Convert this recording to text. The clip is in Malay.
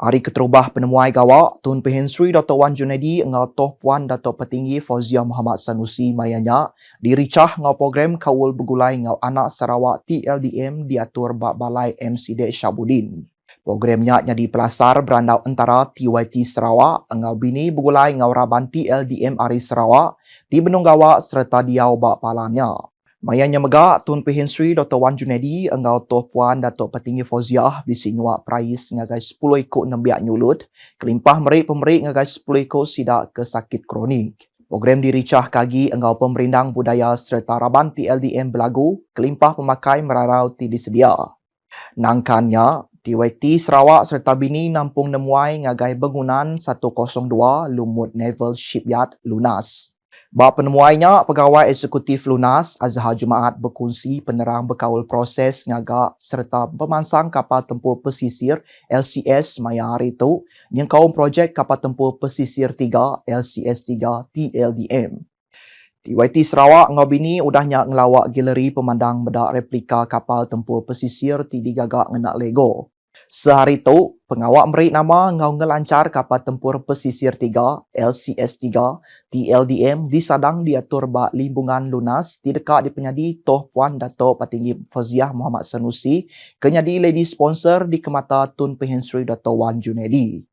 Hari keterubah penemuai gawak, Tun Pehin Sri. Wan Junedi ngau Toh Puan Datuk Petinggi Fauzia Muhammad Sanusi Mayanya diricah ngau program kawul begulai ngau anak Sarawak TLDM diatur bak balai MCD Syabudin. Programnya jadi pelasar berandau antara TYT Sarawak ngau bini begulai ngau raban TLDM Ari Sarawak di Benung Gawak serta diau bak palanya. Mayanya megak Tun Pehin Sri Dr. Wan Junedi engau Toh Puan Datuk Petinggi Fauziah bisi nguak prais ngagai 10 ikut nembiak nyulut kelimpah merik pemerik ngagai 10 ikut sidak kesakit kronik. Program diricah kagi engau pemerindang budaya serta raban TLDM belagu kelimpah pemakai merarau ti disedia. Nangkannya, TYT Sarawak serta bini nampung nemuai ngagai bangunan 102 Lumut Naval Shipyard Lunas. Bab penemuainya, pegawai eksekutif Lunas Azhar Jumaat berkongsi penerang berkawal proses ngagak serta pemansang kapal tempur pesisir LCS Maya hari itu yang kaum projek kapal tempur pesisir 3 LCS 3 TLDM. TYT Sarawak ngabini udahnya ngelawak galeri pemandang bedak replika kapal tempur pesisir ti digagak ngenak Lego. Sehari itu, pengawak merik nama ngau ngelancar kapal tempur pesisir 3, LCS 3, TLDM disadang diatur bak limbungan lunas di dekat di penyadi Toh Puan Dato' Patinggi Faziah Muhammad Sanusi kenyadi lady sponsor di kemata Tun Pehin Sri Dato' Wan Junedi.